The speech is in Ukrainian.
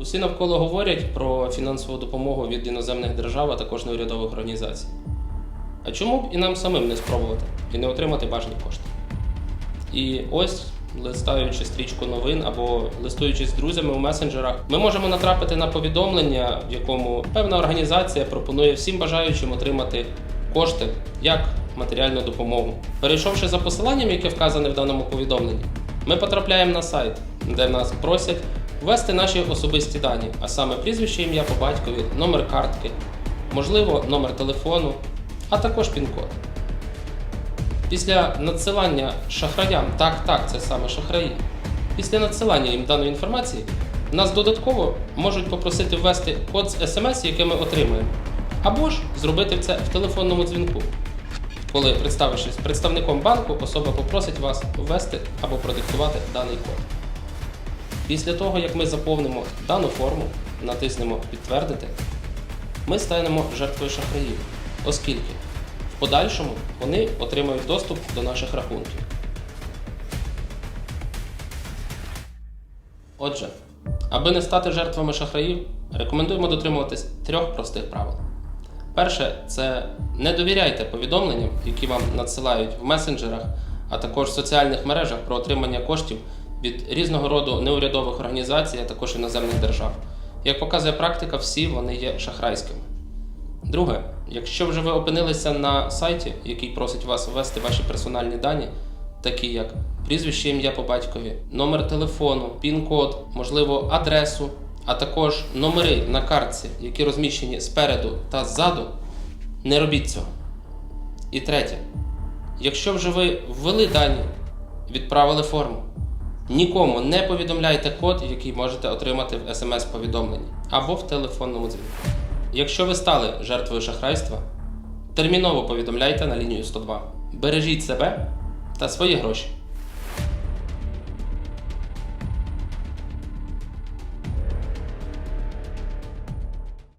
Усі навколо говорять про фінансову допомогу від іноземних держав, а також неурядових організацій. А чому б і нам самим не спробувати і не отримати бажані кошти? І ось, листаючи стрічку новин або листуючись з друзями у месенджерах, ми можемо натрапити на повідомлення, в якому певна організація пропонує всім бажаючим отримати кошти як матеріальну допомогу. Перейшовши за посиланням, яке вказане в даному повідомленні, ми потрапляємо на сайт, де нас просять ввести наші особисті дані, а саме прізвище, ім'я по батькові, номер картки, можливо, номер телефону, а також пін-код. Після надсилання шахраям, так, так, це саме шахраї. Після надсилання їм даної інформації нас додатково можуть попросити ввести код з смс, який ми отримуємо, або ж зробити це в телефонному дзвінку. Коли, представившись представником банку, особа попросить вас ввести або продиктувати даний код. Після того, як ми заповнимо дану форму, натиснемо Підтвердити, ми станемо жертвою шахраїв, оскільки в подальшому вони отримають доступ до наших рахунків. Отже, аби не стати жертвами шахраїв, рекомендуємо дотримуватись трьох простих правил. Перше це не довіряйте повідомленням, які вам надсилають в месенджерах, а також в соціальних мережах про отримання коштів від різного роду неурядових організацій, а також іноземних держав. Як показує практика, всі вони є шахрайськими. Друге, якщо вже ви опинилися на сайті, який просить вас ввести ваші персональні дані, такі як прізвище ім'я по батькові, номер телефону, пін-код, можливо, адресу, а також номери на картці, які розміщені спереду та ззаду, не робіть цього. І третє, якщо вже ви ввели дані, відправили форму, нікому не повідомляйте код, який можете отримати в смс-повідомленні або в телефонному дзвінку. Якщо ви стали жертвою шахрайства, терміново повідомляйте на лінію 102. Бережіть себе та свої гроші.